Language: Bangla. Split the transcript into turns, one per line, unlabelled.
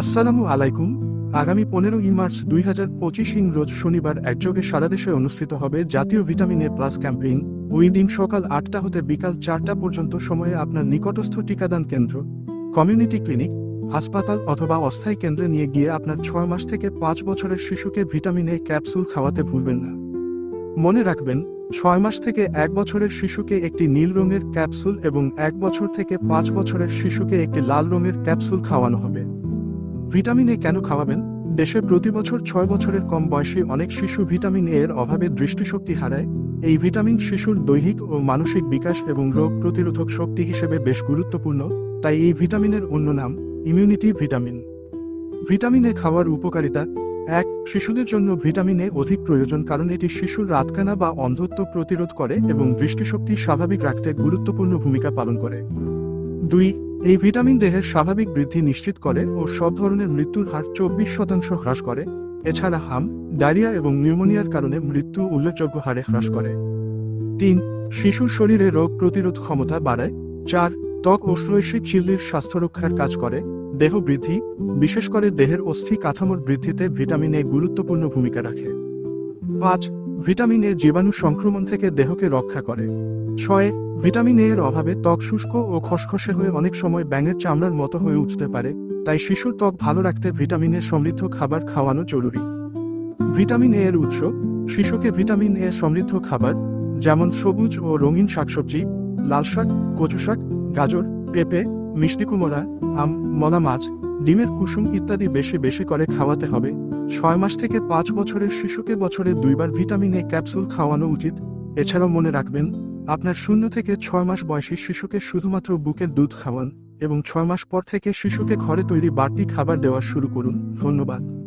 আসসালামু আলাইকুম। আগামী পনেরোই মার্চ দুই হাজার পঁচিশ ইং রোজ শনিবার একযোগে সারা দেশে অনুষ্ঠিত হবে জাতীয় ভিটামিন এ প্লাস ক্যাম্পেইন। ওই দিন সকাল আটটা হতে বিকাল চারটা পর্যন্ত সময়ে আপনার নিকটস্থ টিকাদান কেন্দ্র, কমিউনিটি ক্লিনিক, হাসপাতাল অথবা অস্থায়ী কেন্দ্রে নিয়ে গিয়ে আপনার ছয় মাস থেকে পাঁচ বছরের শিশুকে ভিটামিন এ ক্যাপসুল খাওয়াতে ভুলবেন না। মনে রাখবেন, ছয় মাস থেকে এক বছরের শিশুকে একটি নীল রঙের ক্যাপসুল এবং এক বছর থেকে পাঁচ বছরের শিশুকে একটি লাল রঙের ক্যাপসুল খাওয়ানো হবে। ভিটামিন এ কেন খাওয়াবেন? দেশে প্রতি বছর ছয় বছরের কম বয়সী অনেক শিশু ভিটামিন এর অভাবে দৃষ্টিশক্তি হারায়। এই ভিটামিন শিশুর দৈহিক ও মানসিক বিকাশ এবং রোগ প্রতিরোধক শক্তি হিসেবে বেশ গুরুত্বপূর্ণ, তাই এই ভিটামিনের অন্য নাম ইমিউনিটি ভিটামিন। ভিটামিন এ খাওয়ার উপকারিতা? এক, শিশুদের জন্য ভিটামিন এ অধিক প্রয়োজন কারণ এটি শিশুর রাতকানা বা অন্ধত্ব প্রতিরোধ করে এবং দৃষ্টিশক্তি স্বাভাবিক রাখতে গুরুত্বপূর্ণ ভূমিকা পালন করে। দুই, এই ভিটামিন দেহের স্বাভাবিক বৃদ্ধি নিশ্চিত করে ও সব ধরনের মৃত্যুর হার চব্বিশ শতাংশ হ্রাস করে। এছাড়া হাম, ডায়রিয়া এবং নিউমোনিয়ার কারণে মৃত্যু উল্লেখযোগ্য হারে হ্রাস করে। তিন, শিশুর শরীরে রোগ প্রতিরোধ ক্ষমতা বাড়ায়। চার, ত্বক ও শৈশিক চিল্লির স্বাস্থ্য রক্ষার কাজ করে। দেহ বৃদ্ধি, বিশেষ করে দেহের অস্থি কাঠামোর বৃদ্ধিতে ভিটামিন এ গুরুত্বপূর্ণ ভূমিকা রাখে। পাঁচ ভিটামিন এ জীবাণু সংক্রমণ থেকে দেহকে রক্ষা করে। ছয়, ভিটামিন এর অভাবে ত্বক শুষ্ক ও খসখসে হয়ে অনেক সময় ব্যাঙের চামড়ার মতো হয়ে উঠতে পারে, তাই শিশুর ত্বক ভালো রাখতে ভিটামিন এ সমৃদ্ধ খাবার খাওয়ানো জরুরি। ভিটামিন এ এর উৎস, শিশুকে ভিটামিন এ সমৃদ্ধ খাবার, যেমন সবুজ ও রঙিন শাকসবজি লাল শাক কচু শাক গাজর, পেঁপে, মিষ্টি কুমড়া, আম, মলা মাছ ডিমের কুসুম ইত্যাদি বেশি বেশি করে খাওয়াতে হবে। ছয় মাস থেকে পাঁচ বছরের শিশুকে বছরে দুইবার ভিটামিন এ ক্যাপসুল খাওয়ানো উচিত। এছাড়াও মনে রাখবেন, আপনার শূন্য থেকে ছয় মাস বয়সী শিশুকে শুধুমাত্র বুকের দুধ খাওয়ান এবং ছয় মাস পর থেকে শিশুকে ঘরে তৈরি বাড়তি খাবার দেওয়া শুরু করুন। ধন্যবাদ।